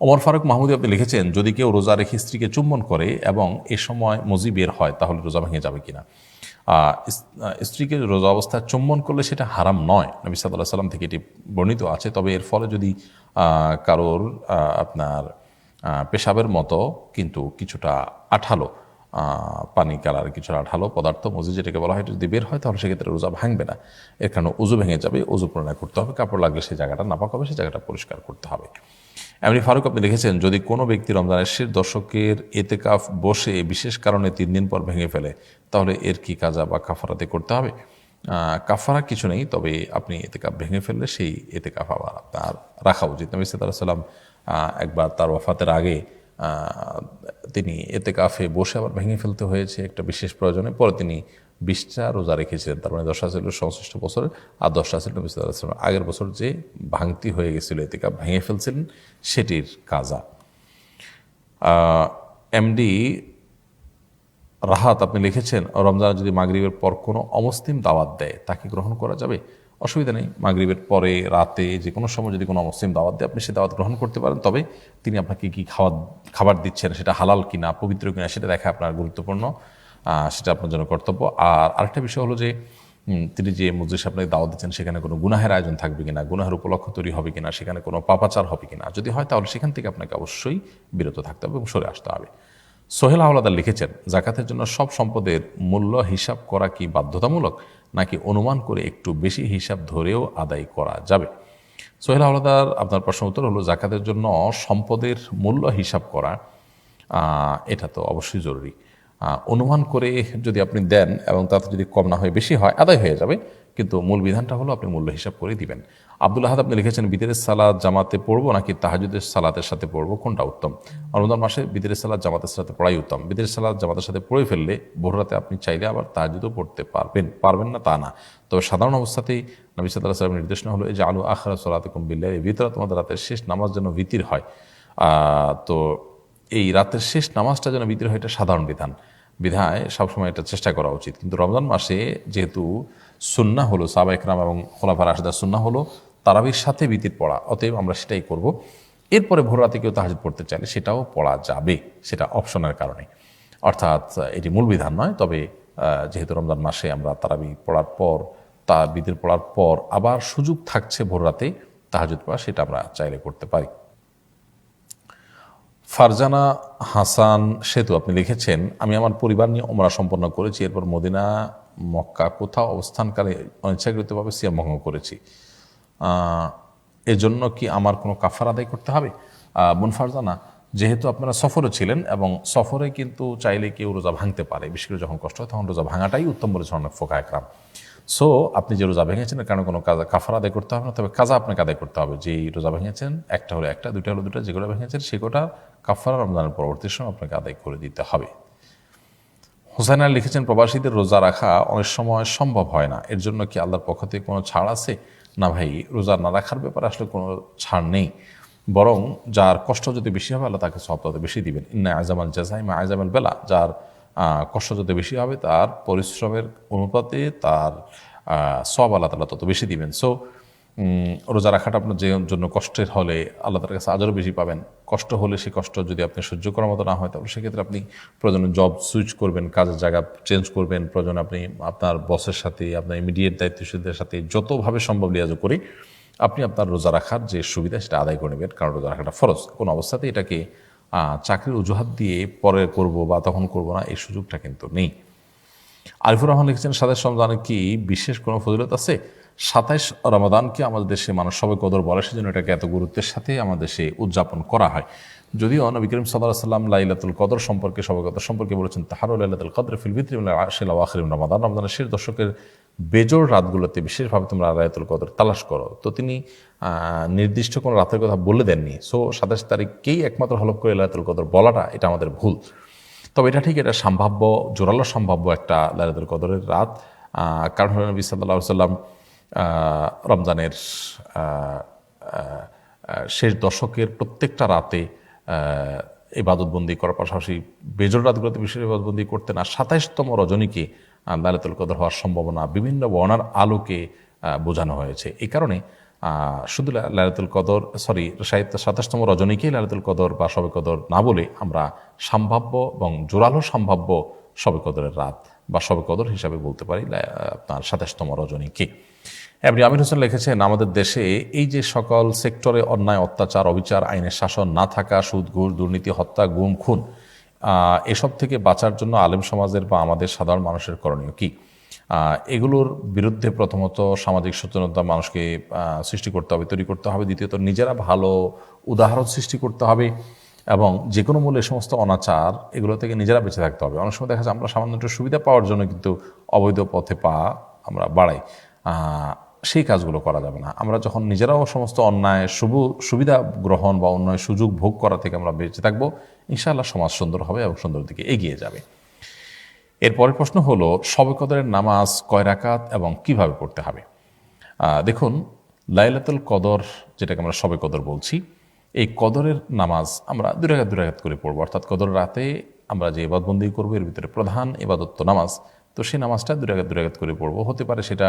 ওমর ফারুক মাহমুদি আপনি লিখেছেন, যদি কেউ রোজা রেখে স্ত্রীকে চুম্বন করে এবং এ সময় মজি বের হয়, তাহলে রোজা ভেঙে যাবে কিনা? স্ত্রীকে রোজা অবস্থায় চুম্বন করলে সেটা হারাম নয়। নবী সাল্লাহ সাল্লাম থেকে এটি বর্ণিত আছে। তবে এর ফলে যদি কারোর আপনার পেশাবের মতো কিন্তু কিছুটা আঠালো পানি, কালার কিছু আঠালো পদার্থ মজি যেটাকে বলা হয় যদি বের হয়, তাহলে সেক্ষেত্রে রোজা ভাঙবে না। এর কারণে উজু ভেঙে যাবে, উজু প্রণয় করতে হবে, কাপড় লাগলে সেই জায়গাটা নাপাক হবে, সেই জায়গাটা পরিষ্কার করতে হবে। এমনি ফারুক, আপনি লিখেছেন যদি কোনো ব্যক্তি রমজানের শেষ দশকের এতেকাফ বসে, বিশেষ কারণে তিন দিন পর ভেঙে ফেলে, তাহলে এর কি কাজা বা কাফারাতে করতে হবে? কাফারা কিছু নেই, তবে আপনি এতেকাফ ভেঙে ফেললে সেই এতেকাফ আবার আপনার রাখা উচিত। নবী সাল্লাহ সাল্লাম একবার তার ওয়াফাতের আগে আহ, এতে কাফে বসে আবার ভেঙে ফেলতে হয়েছে একটা বিশেষ প্রয়োজনে। পরে তিনি বিশটা রোজা রেখেছিলেন। তার মানে দশটা ছিল সংশ্লিষ্ট বছরের আর দশটা ছিল সাল্লাম আগের বছর যে ভাঙতি হয়ে গেছিল এতে কাপ ভেঙে ফেলছিলেন সেটির কাজা। এমডি রাহাত আপনি লিখেছেন রমজান যদি মাগরিবের পর কোনো অমুসলিম দাওয়াত দেয় তাকে গ্রহণ করা যাবে? অসুবিধা নেই। মাগরিবের পরে, রাতে যে কোনো সময় যদি কোনো অমুসলিম দাওয়াত দেয়, আপনি সে দাওয়াত গ্রহণ করতে পারেন। তবে তিনি আপনাকে কি খাওয়া, খাবার দিচ্ছেন, সেটা হালাল কিনা, পবিত্র কিনা, সেটা দেখা আপনার গুরুত্বপূর্ণ। সেটা আপনার জন্য কর্তব্য। আর আরেকটা বিষয় হলো যে তিনি যে মসজিদ আপনাকে দাওয়াত দিচ্ছেন, সেখানে কোনো গুনাহের আয়োজন থাকবে কিনা, গুনাহের উপলক্ষ তৈরি হবে কিনা, সেখানে কোনো পাপাচার হবে কিনা, যদি হয় তাহলে সেখান থেকে আপনাকে অবশ্যই বিরত থাকতে হবে এবং সরে আসতে হবে। সোহেল হাওলাদার লিখেছেন, জাকাতের জন্য সব সম্পদের মূল্য হিসাব করা কি বাধ্যতামূলক? নাকি অনুমান করে একটু বেশি হিসাব ধরেও আদায় করা যাবে? সোহেল হাওলাদার আপনার প্রশ্ন উত্তর হলো, জাকাতের জন্য সম্পদের মূল্য হিসাব করা এটা তো অবশ্যই জরুরি। অনুমান করে যদি আপনি দেন এবং তাতে যদি কম না হয়ে, বেশি হয়, আদায় হয়ে যাবে। কিন্তু মূল বিধানটা হলো আপনি মূল্য হিসাব করে দিবেন। আব্দুল আহাদ, আপনি লিখেছেন বিদের সালাদ জামাতে পড়ব নাকি তাহাজুদের সালাতের সাথে পড়ব? কোনটা উত্তম? রমজান মাসে বিদের সালাদ জামাতের সাথে পড়াই উত্তম। বিদের সালাদ জামাতের সাথে পড়ে ফেললে ভোররাতে আপনি চাইলে আবার তাহাজুদও পড়তে পারবেন পারবেন না তা না। তবে সাধারণ অবস্থাতেই নবী সাল্লাহ সাল্লামের নির্দেশনা হলো এই যে আলু আখরা সালাতকুম বিল্লাহ এই ভিতরে তোমাদের রাতের শেষ নামাজ যেন ভীতির হয়। তো এই রাতের শেষ নামাজটা যেন ভিতরে হয় এটা সাধারণ বিধান। বিধায় সবসময় এটা চেষ্টা করা উচিত। কিন্তু রমজান মাসে যেহেতু সুন্না হলো সাবা একরাম এবং খোলাফার আশদার সুন্না হলো, তারাবির সাথে বিতির পড়া, অতএব আমরা সেটাই করব। এরপরে ভোর রাতে কেউ তাহাজুদ পড়তে চাইলে সেটাও পড়া যাবে, সেটা অপশনের কারণে। অর্থাৎ এটি মূল বিধান নয়, তবে যেহেতু রমজান মাসে আমরা তারাবি পড়ার পর, তা বিতির পড়ার পর আবার সুযোগ থাকছে ভোর রাতে তাহাজুদ পড়া, সেটা আমরা চাইলে করতে পারি। ফারজানা হাসান সেতু আপনি লিখেছেন, আমি আমার পরিবার নিয়ে ওমরা সম্পন্ন করেছি, এরপর মদিনা মক্কা কোথাও অবস্থানকালে অনিচ্ছাকৃতভাবে সিয়াম ভঙ্গ করেছি। এজন্য কি আমার কোনো কাফার আদায় করতে হবে? আহ, বোন ফারজানা যেহেতু আপনারা সফরে ছিলেন এবং সফরে কিন্তু চাইলে কেউ রোজা ভাঙতে পারে বিশেষ করে যখন কষ্ট হয় তখন রোজা ভাঙাটাই উত্তম বলেছেন অনেক ফোকা একরাম। সো আপনি যে রোজা ভেঙেছেন কারণে কোনো কাজা কাফার আদায় করতে হবে না তবে কাজা আপনাকে আদায় করতে হবে। যেই রোজা ভেঙেছেন একটা হলো একটা দুইটা হলো দুটা যেগুলো ভেঙেছেন সেগুলোটা কাফারা রমজানের পরবর্তী সময় আপনাকে আদায় করে দিতে হবে। হোসেন আলী লিখেছেন, প্রবাসীদের রোজা রাখা অনেক সময় সম্ভব হয় না। এর জন্য কি আল্লাহর পক্ষ থেকে কোনো ছাড় আছে? না ভাই, রোজা না রাখার ব্যাপারে আসলে কোনো ছাড় নেই। বরং যার কষ্ট যদি বেশি হবে, আল্লাহ তাকে সব তত বেশি দিবেন। ইন্না আজামাল জাজাইমা আজামাল বেলা। যার কষ্ট যত বেশি হবে, তার পরিশ্রমের অনুপাতে তার সব আল্লাহ তালা তত বেশি দিবেন। সো রোজা রাখাটা আপনার যে জন্য কষ্টের হলে আল্লাহ তার কাছে আজও বেশি পাবেন। কষ্ট হলে সেই কষ্ট যদি আপনি সহ্য করার মতো না হয়, তাহলে সেক্ষেত্রে আপনি প্রয়োজনে জব সুইচ করবেন, কাজের জায়গা চেঞ্জ করবেন, প্রয়োজনে আপনি আপনার বসের সাথে, আপনার ইমিডিয়েট দায়িত্বশীলদের সাথে যতভাবে সম্ভব লিয়াজো করি, আপনি আপনার রোজা রাখার যে সুবিধা সেটা আদায় করে নেবেন। কারণ রোজা রাখাটা ফরজ। কোনো অবস্থাতেই এটাকে চাকরির অজুহাত দিয়ে পরে করব বা তখন করব না, এই সুযোগটা কিন্তু নেই। আরিফুর রহমান লিখেছেন সাতাইশ রমজানের কি বিশেষ কোনো ফজিলত আছে? সাতাইশ রমাদানকে আমাদের দেশে মানুষ সবাই কদর বলে, সেজন্য এটাকে এত গুরুত্বের সাথে আমাদের দেশে উদযাপন করা হয়। যদিও নবী করিম সাল্লাহ সাল্লাম লাইলাতুল কদর সম্পর্কে সবাই কদর সম্পর্কে বলেছেন তাহারুল লাইলাতুল কদর ফিল ভিত্রি আশিল আখরিম রমাদান। রমাদানের শেষ দশকের বেজোড় রাতগুলোতে বিশেষভাবে তোমরা লাইলাতুল কদর তালাশ করো। তো তিনি নির্দিষ্ট কোনো রাতের কথা বলে দেননি। সো, সাতাশ তারিখকেই একমাত্র হলফ করে লাইলাতুল কদর বলাটা এটা আমাদের ভুল। তবে এটা ঠিক, এটা সম্ভাব্য, জোরালো সম্ভাব্য একটা লাইলাতুল কদরের রাত। কারণ হলো নবী সাল্লাহ সাল্লাম রমজানের শেষ দশকের প্রত্যেকটা রাতে ইবাদতবন্দি করার পাশাপাশি বেজর রাতগুলোতে বিশেষ ইবাদতবন্দি করতেন। আর সাতাইশতম রজনীকে আহ, কদর হওয়ার সম্ভাবনা বিভিন্ন বর্ণার আলোকে বোঝানো হয়েছে। এই কারণে শুধু লা- কদর সরি সাহিত্য সাতাশতম রজনীকেই লাইলাতুল কদর বা শবে কদর না বলে আমরা সম্ভাব্য এবং জোরালো সম্ভাব্য শবে কদরের রাত বা শবে কদর হিসাবে বলতে পারি আপনার সাতাশতম রজনীকে এমনি আমির হোসেন লিখেছেন, আমাদের দেশে এই যে সকল সেক্টরে অন্যায়, অত্যাচার, অবিচার, আইনের শাসন না থাকা, সুদ, ঘুষ, দুর্নীতি, হত্যা, গুম, খুন এসব থেকে বাঁচার জন্য আলেম সমাজের বা আমাদের সাধারণ মানুষের করণীয় কি? এগুলোর বিরুদ্ধে প্রথমত সামাজিক সচেতনতা মানুষকে সৃষ্টি করতে হবে, তৈরি করতে হবে। দ্বিতীয়ত, নিজেরা ভালো উদাহরণ সৃষ্টি করতে হবে। এবং যে কোনো মূল্যে সমস্ত অনাচার এগুলো থেকে নিজেরা বেঁচে থাকতে হবে। অনেক সময় দেখা যায় আমরা সামান্য একটু সুবিধা পাওয়ার জন্য কিন্তু অবৈধ পথে পা আমরা বাড়াই। সেই কাজগুলো করা যাবে না। আমরা যখন নিজেরাও সমস্ত অন্যায়, শুভ সুবিধা গ্রহণ বা অন্যায় সুযোগ ভোগ করা থেকে আমরা বেঁচে থাকব, ইনশাআল্লাহ সমাজ সুন্দর হবে এবং সুন্দর দিকে এগিয়ে যাবে। এরপরের প্রশ্ন হলো শবে কদরের নামাজ কয় রাকাত এবং কীভাবে পড়তে হবে? দেখুন, লাইলাতুল কদর, যেটাকে আমরা শবে কদর বলছি এই কদরের নামাজ আমরা দুরাঘাত দুরাঘাত করে পড়ব। অর্থাৎ কদর রাতে আমরা যে এবাদবন্দি করব, এর ভিতরে প্রধান এবাদত নামাজ। তো সেই নামাজটা দুরাঘাত দুরাঘাত করে পড়ব। হতে পারে সেটা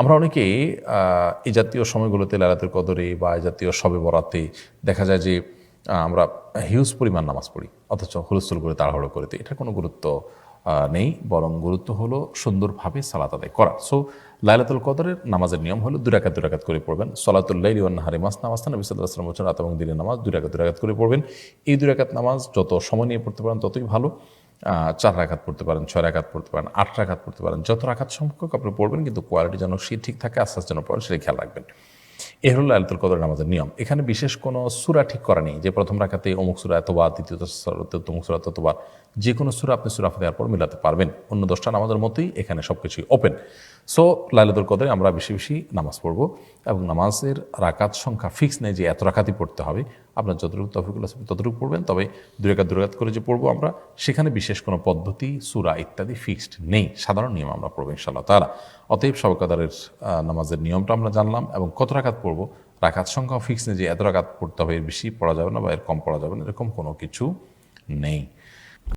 আমরা অনেকে এই জাতীয় সময়গুলোতে লালাতের কদরে বা এই জাতীয় সবে বরাতে দেখা যায় যে আমরা হিউজ পরিমাণ নামাজ পড়ি, অথচ হুলস্থুল করে তাড়াহুড়ো করে দিই। এটার কোনো গুরুত্ব নেই, বরং গুরুত্ব হলো সুন্দরভাবে সালাত আদায় করা। সো লাইলাতুল কদরের নামাজের নিয়ম হলো দুরাকাত দুরাকাত করে পড়বেন। সলাতুল্লাহ নাহারি মাস নামাজ নবী সাল্লাহ আসলাম বছর রাত এবং দিনের নামাজ দুরাকাত দুরাকাত করে পড়বেন। এই দুরাকাত নামাজ যত সময় নিয়ে পড়তে পারেন ততই ভালো। চার রাখাত পড়তে পারেন, ছয় রাখাত পড়তে পারেন, আট রাখাত পড়তে পারেন। যত রাখাত সম্পর্ক আপনি পড়বেন, কিন্তু কোয়ালিটি যেন সে ঠিক থাকে, আস্তে আস্তে যেন পড়েন সেটা খেয়াল রাখবেন। এ হলো লালতুল কদর নামাজের নিয়ম। এখানে বিশেষ কোনো সুরা ঠিক করা নেই যে প্রথম রাখাতে অমুক সুরা এতবার দ্বিতীয় তমুক সুরা ততবার যে কোনো সুরা আপনি সুরা দেওয়ার পর মিলাতে পারবেন। অন্য দশটা নামাজের মতোই এখানে সব কিছুই ওপেন সো লাইলাতুল কদরে আমরা বেশি বেশি নামাজ পড়ব এবং নামাজের রাকাত সংখ্যা ফিক্স নেই যে এত রাকাতই পড়তে হবে। আপনার যতটুকু তফিকুল আছে ততটুকু পড়বেন, তবে দুই রাকাত দুই করে যে পড়ব আমরা, সেখানে বিশেষ কোনো পদ্ধতি, সুরা ইত্যাদি ফিক্সড নেই। সাধারণ নিয়ম আমরা পড়ব ইনশাল্লাহ তারা অতএব সবকাদারের নামাজের নিয়মটা আমরা জানলাম এবং কত রাকাত পড়ব রাখাত সংখ্যা ফিক্স নেই যে এত রাখাত পড়তে হবে, এর বেশি পড়া যাবে না বা এর কম পড়া যাবে না, এরকম কোনো কিছু নেই।